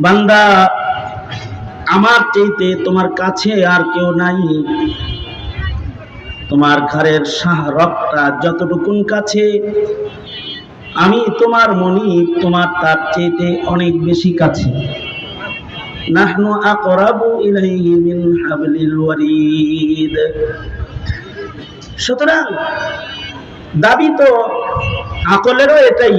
বান্দা, আমার চাইতে তোমার কাছে আর কেউ নাই। তোমার ঘরের শাহ রক্তটা যতটুকুন কাছে, আমি তোমার মনি তোমার তার চাইতে অনেক বেশি কাছে। সুতরাং দাবি তো আকলেরও এটাই।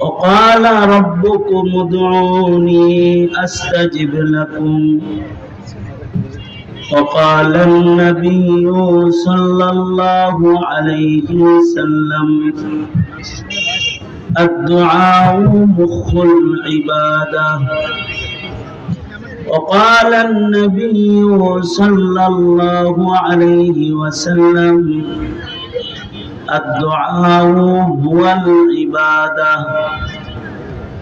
وقال ربكم ادعوني أستجب لكم. وقال النبي صلى الله عليه وسلم الدعاء مخ العبادة. وقال النبي صلى الله عليه وسلم الدعاء هو العبادة.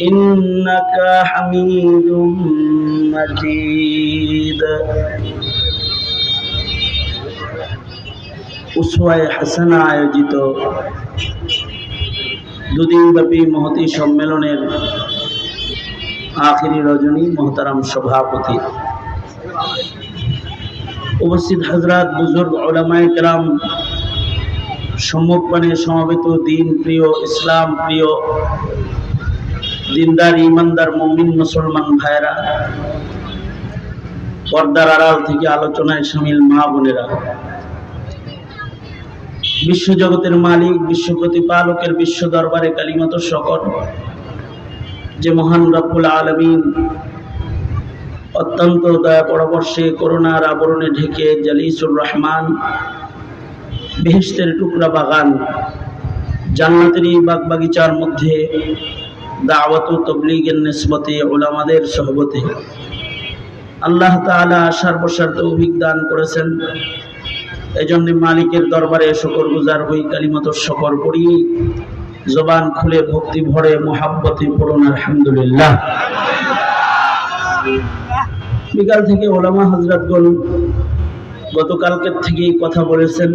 إنك حميد مجيد উসওয়ায়ে হাসানা আয়োজিত দুদিনব্যাপী মহতি সম্মেলনের আখিরি রজনী মহতারাম সভাপতি উপস্থিত হজরত বুজুর্গ ওলামায় কেরাম সম্মুখপানে সমবেত দিন প্রিয় ইসলাম প্রিয় দিনদার, ইমানদার, মমিন, মুসলমান ভাইরা পর্দার আড়াল থেকে আলোচনায় সামিল মা বোনেরা। বিশ্বজগতের মালিক, বিশ্ব প্রতিপালকের, বিশ্ব দরবারে কালিমত শকর যে মহান রব্বুল আলমিন অত্যন্ত দয়া পরবর্ষে করোনার আবরণে ঢেকে জালিসুর রহমান বেহেস্তের টুকরা বাগান জান্নাতেরই বাগ বাগিচার মধ্যে দাওয়াত তবলিগের নিসবতে ওলামাদের সহবতে। আল্লাহ তাআলা আশার বসার তৌফিক দান করেছেন। এজন্য মালিকের দরবারে শকর গুজার হই কালিমত শকর করি জবান খুলে ভক্তি ভরে মোহাব্বতে পড়ুন, আলহামদুলিল্লাহ। বিকাল থেকে ওলামা হজরতগণ গতকালকের থেকেই কথা বলেছেন।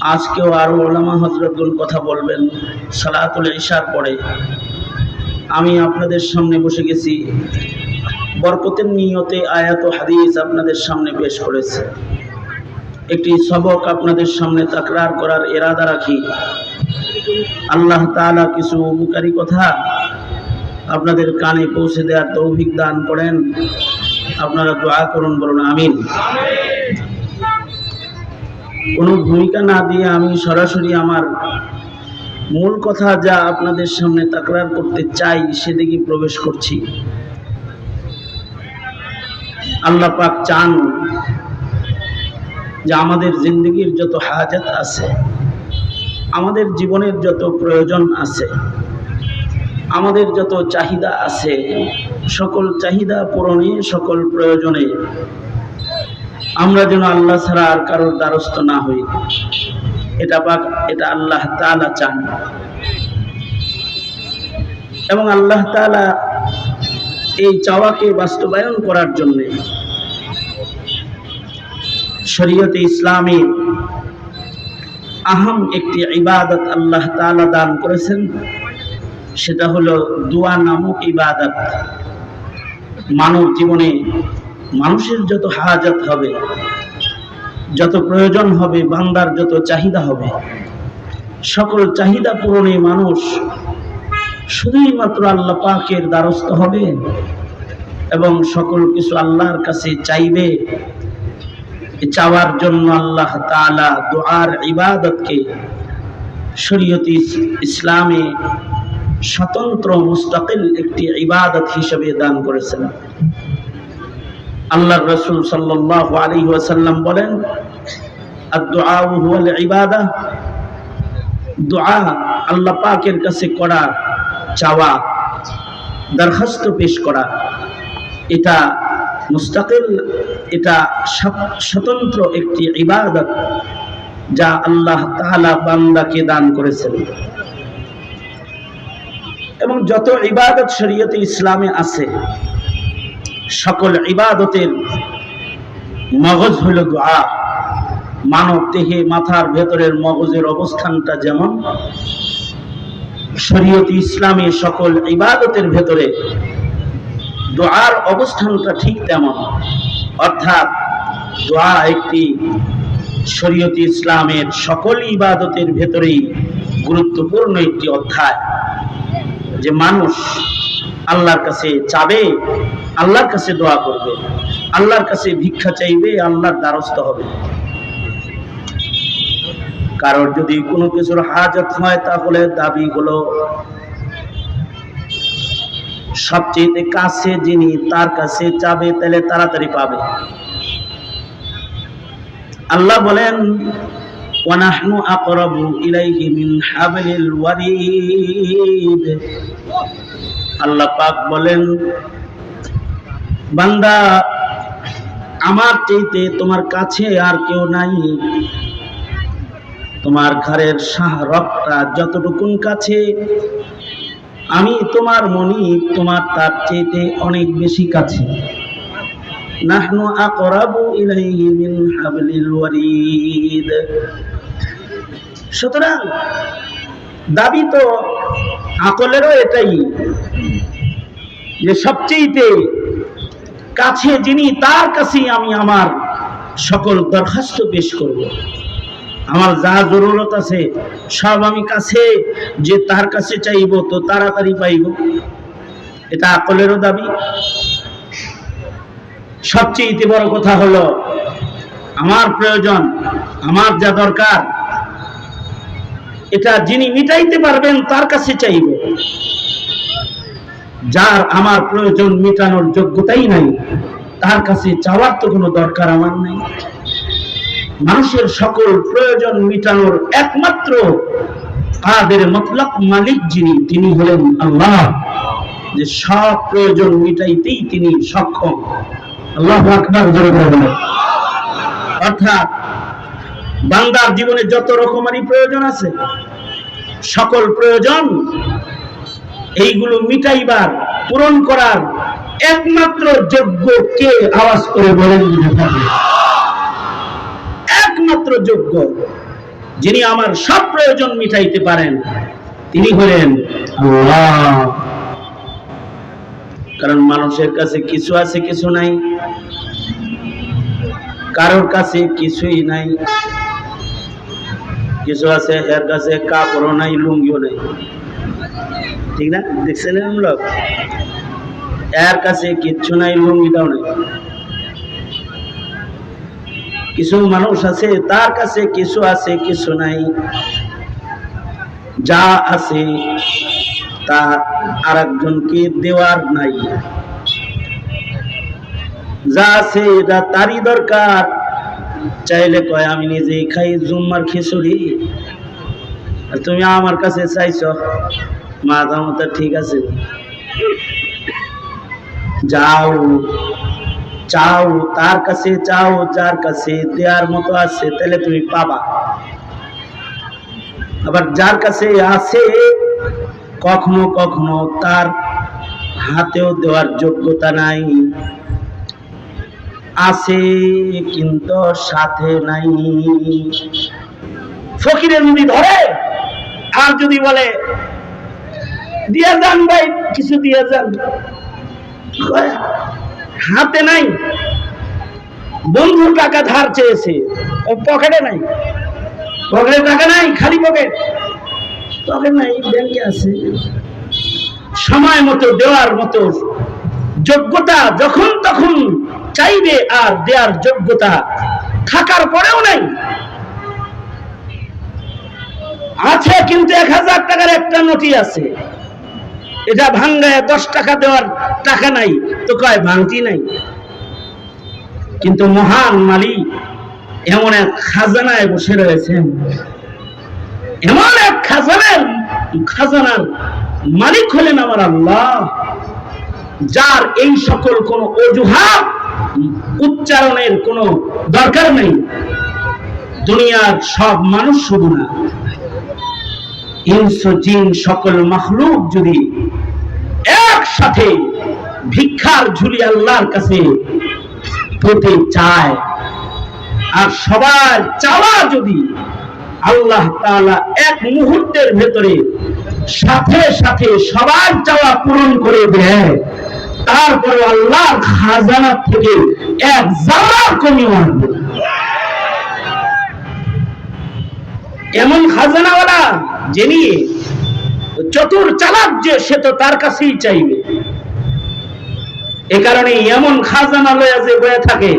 আজকেও আরও ওলামা হজরতগণ কথা বলবেন সালাতুল ইশার পরে। আমি আপনাদের সামনে বসে গেছি। বরকতের নিয়তে আয়াত হাদিস আপনাদের সামনে পেশ করেছে। একটি সবক আপনাদের সামনে তাকরার করার এরাদা রাখি। আল্লাহ তাআলা কিছু উপকারী কথা আপনাদের কানে পৌঁছে দেওয়ার তৌফিক দান করেন। আপনারা দোয়া করুন, বলুন, আমিন। কোনো ভূমিকা না দিয়ে আমি সরাসরি আমার মূল কথা যা আপনাদের সামনে তাকরার করতে চাই সেদিকে প্রবেশ করছি। আল্লাহ পাক চান যে আমাদের জিন্দগির যত হাজাত আছে, আমাদের জীবনের যত প্রয়োজন আছে, আমাদের যত চাহিদা আছে, সকল চাহিদা পূরণে, সকল প্রয়োজনে আমরা যেন আল্লাহ ছাড়া আর কারোর দ্বারস্থ না হই। এটা পাক, এটা আল্লাহ তাআলা চান। এবং আল্লাহ তাআলা এই চাওয়াকে বাস্তবায়ন করার জন্যে শরীয়তে ইসলামী আহম একটি ইবাদত আল্লাহ তাআলা দান করেছেন। সেটা হলো দোয়া নামক ইবাদত। মানব জীবনে মানুষের যত হাজাত হবে, যত প্রয়োজন হবে, বান্দার যত চাহিদা হবে, সকল চাহিদা পূরণে মানুষ শুধুই মাত্র আল্লাহ পাকের দ্বারস্থ হবে এবং সকল কিছু আল্লাহর কাছে চাইবে। চাওয়ার জন্য আল্লাহ তাআলা দোয়ার ইবাদতকে শরীয়তি ইসলামে স্বতন্ত্র, মুস্তাকিল একটি ইবাদত হিসেবে দান করেছেন। আল্লাহ রসুল সাল্লাল্লাহু আলাইহি ওয়াসাল্লাম বলেন ইবাদা। দোয়া আল্লাহ পাকের কাছে করা চাওয়া, দরখাস্ত পেশ করা, এটা মুস্তাকিল, এটা স্বতন্ত্র একটি ইবাদত যা আল্লাহ তাআলা বান্দাকে দান করেছেন। এবং যত ইবাদত শরীয়তে ইসলামে আছে সকল ইবাদতের মগজ হইল দোয়া। মানব দেহে মাথার ভেতরের মগজের অবস্থানটা যেমন, শরীয়তে ইসলামী সকল ইবাদতের ভেতরে দোয়ার অবস্থানটা ঠিক তেমন। অর্থাৎ দোয়া একটি শরীয়তে ইসলামের সকল ইবাদতের ভেতরেই গুরুত্বপূর্ণ একটি অধ্যায়। যে মানুষ আল্লাহর কাছে চাবে আল্লাহর কাছে দোয়া করবে, আল্লাহর কাছে ভিক্ষা চাইবে, আল্লাহর দ্বারস্থ হবে। কারোর যদি কোনো কিছুর হাজত হয়, তাহলে দাবিগুলো সবচেয়ে কাছে যিনি, তার কাছে চাবে, তাহলে তাড়াতাড়ি পাবে। আল্লাহ বলেন ওয়ানাহনু আকরাবু ইলাইহি মিন হাবলিল ওয়ারিদ আল্লাহ পাক বলেন বান্দা, আমার চাইতে তোমার কাছে আর কেউ নাই। তোমার ঘরের রক্তটা যতটুকুন কাছে, আমি তোমার মনি তোমার তার চাইতে অনেক বেশি কাছে। নাহনু আকরাবু ইলাইহি মিন হাবলিল ওয়ারিদ। সুতরাং, দাবি তো আকলেরও এটাই যে সবচেয়েতে কাছে যিনি, তার কাছেই আমি আমার সকল দরখাস্ত পেশ করব। আমার যা জরুরত আছে, সব আমি কাছে, যে তার কাছে চাইব, তো তাড়াতাড়ি পাইব। এটা আকলেরও দাবি। সবচেয়ে বড় কথা হলো, আমার প্রয়োজন, আমার যা দরকার, এটা যিনি মিটাইতে পারবেন, তার কাছে চাইব। যার আমার প্রয়োজন মেটানোর যোগ্যতাই নাই, তার কাছে চাওয়ার তো কোনো দরকার আমার নাই। মানুষের সকল প্রয়োজন মেটানোর একমাত্র কাদের মতলব মালিক যিনি, তিনি হলেন আল্লাহ। যে সব প্রয়োজন মিটাইতেই তিনি সক্ষম। আল্লাহ আকবার, জোরে বলেন। অর্থাৎ বান্দার জীবনে যত রকমারি প্রয়োজন আছে, সকল প্রয়োজন এইগুলো মিটাইবার, পূরণ করার একমাত্র যোগ্য কে আওয়াজ করে বলেন একমাত্র যোগ্য যিনি আমার সব প্রয়োজন মিটাইতে পারেন, তিনি হলেন কারণ মানুষের কাছে কিছু আছে, কিছু নাই। কারোর কাছে কিছুই নাই। কিছু আছে, এর কাছে কাপড়ও নাই, লুঙ্গিও নাই। ঠিক না? দেখছেন লোক কাছে কিচ্ছু নাই, লুঙ্গিটাও নাই। কিছু মানুষ আছে, তার কাছে কিছু আছে, কিছু নাই। যা আছে, তা আর একজনকে দেওয়ার নাই। যা আছে, এটা তারই দরকার। চাইলে কয়, আমি নিজেই খাই জুম্মার খিচুড়ি। তুমি আমার কাছে চাইছ। মাথা মতো ঠিক আছে। যাও, চাও, তার কাছে চাও, যার কাছে দেওয়ার মতো আছে, তাহলে তুমি পাবা। আবার যার কাছে আছে, কখনো কখনো তার হাতেও দেওয়ার যোগ্যতা নাই। আছে, কিন্তু সাথে নাই। ফকিরের যদি ধরে, আর যদি বলে দিয়ে যান ভাই, কিছু দিয়ে যান। হাতে নাই। বন্ধুর টাকা ধার চেয়েছে। পকেটে নাই। পকেটে টাকা নাই, খালি পকেট। পকেট নাই, ব্যাংকে আছে। সময় মতো, দেওয়ার মতো যোগ্যতা যখন তখন চাইবে আর দেওয়ার যোগ্যতা থাকার পরেও নাই। আছে কিন্তু এক হাজার টাকার একটা নোটি আছে। এটা ভাঙ্গায় দশ টাকা দেওয়ার টাকা নাই, তো কয় ভাঙতি নাই। কিন্তু মহান মালিক এমন এক খাজানায় বসে রয়েছেন। এমন এক খাজানার খাজানার মালিক হলেন আমার আল্লাহ, যার এই সকল কোন অজুহাত, উচ্চারণের কোনো দরকার নেই। দুনিয়ার সব মানুষ শুধু না, ইনস জিন সকল মখলুক যদি একসাথে ভিক্ষার ঝুলি আল্লাহর কাছে পেতে চায় আর সবার চাওয়া যদি আল্লাহ তাআলা এক মুহূর্তের ভেতরে সাথে সাথে সবার চাওয়া পূরণ করে দেয় তারপরে আল্লাহর খাজানা থেকে এক জামা কমে আসবে না। এমন খাজানাওয়ালা যে নিয়ে চতুর চালাক যে, সে তো তার কাছেই চাইবে। এ কারণে এমন খাজানা লয়া যে বয়ে থাকে,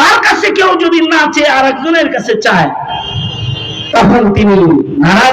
তার কাছে কেউ যদি না চেয়ে আর একজনের কাছে চায়, তখন তিনি নারাজ